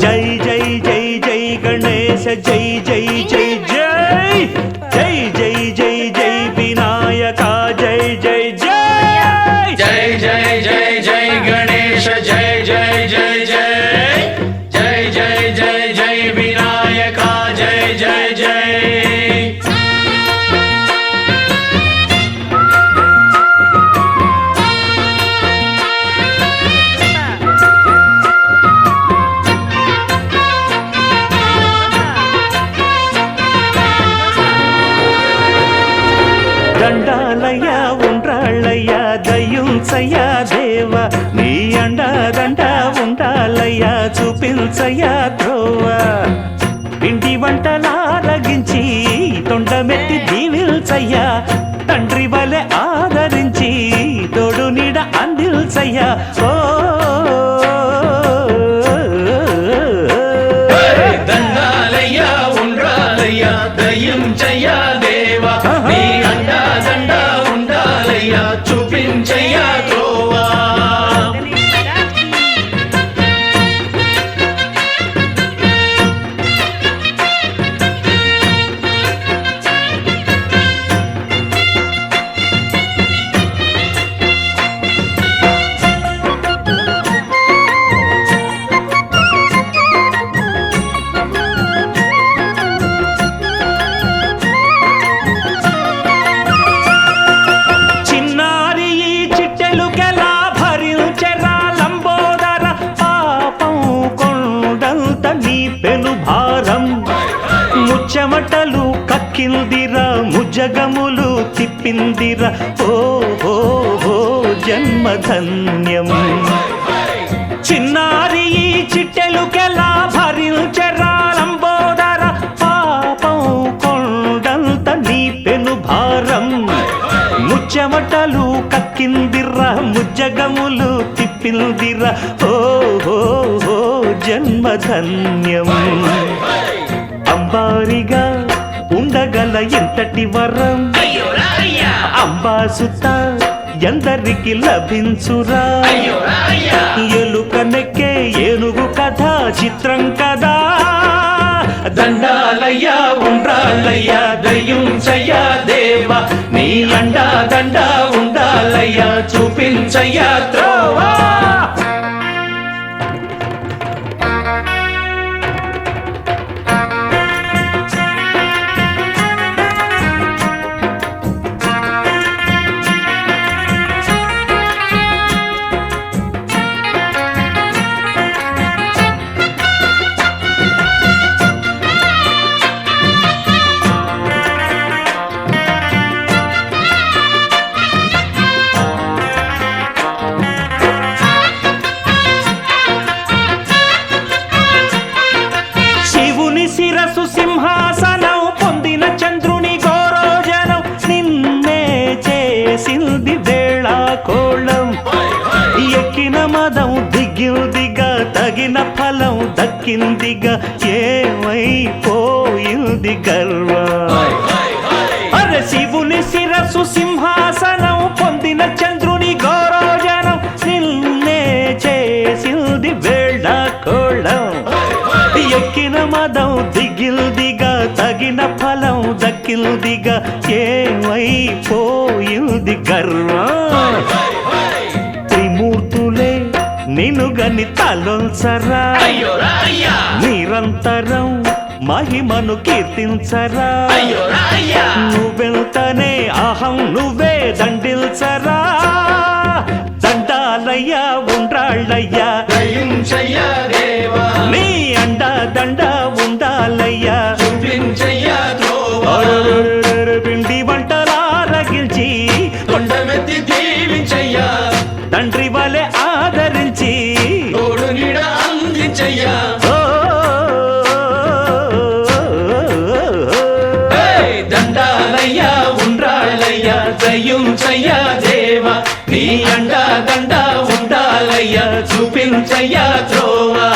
जय जय जय जय गण అండాలయ్యా ఉండాలయ్యా దయుంచయ్యా దేవా. నీ అండాదండా ఉండాలయ్యా చూపించయ్యా ద్రోవా కక్కిందిరా ముజగములు తిప్పిందిరా. ఓ ఓ ఓ జన్మధన్యం. చిన్నారి ఈ చిట్టెలుకెలా భరించెరా లంబోదర పాపం కొండంత నీ పెను భారం. ముచ్చమటలు కక్కిందిరా ముజ్జగములు తిప్పిందిరా. ఓ ఓ ఓ జన్మధన్యం. ఎంతటి వరం? అంబాసుత ఎందరికి లభించురా? అయ్యో రాయ్యా ఎలుక నెక్కే ఏనుగు కథ చిత్రం కదా? దండాలయ్యా ఉండ్రాలయ్యా దయ్యం చెయ్యా దేవా నీ అండా దండ శిరసు సింహాసనం పొందిన చంద్రుని గౌరోజనం నిన్నే చేసింది వేళ కోళం ఎక్కిన మదం దిగిందిగా తగిన ఫలం దక్కిందిగా ఏమైపోయింది గర్వ అరే శివుని శిరసు సింహా దిగిల్దిగా తగిన ఫలం దక్కిల్దిగా ఏమైపోయింది గర్వం త్రిమూర్తులే నిన్ను గని తలొంచరా అయ్యో రాయ్యా నిరంతరం మహిమను కీర్తించరా? నువ్వెంతనే అహం నువ్వే దండిల్చరా? ఉండ్రాళ్ళయ్యా దయ్యం చెయ్యా దేవా. నీ అండా దండ ఉండాలయ్యా చూపించయ్యా త్రోవా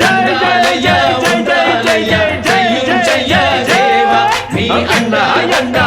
దండాలయ్యా ఉండ్రాళ్ళయ్యా దయ్యం చెయ్యా దేవా. నీ అండా అండా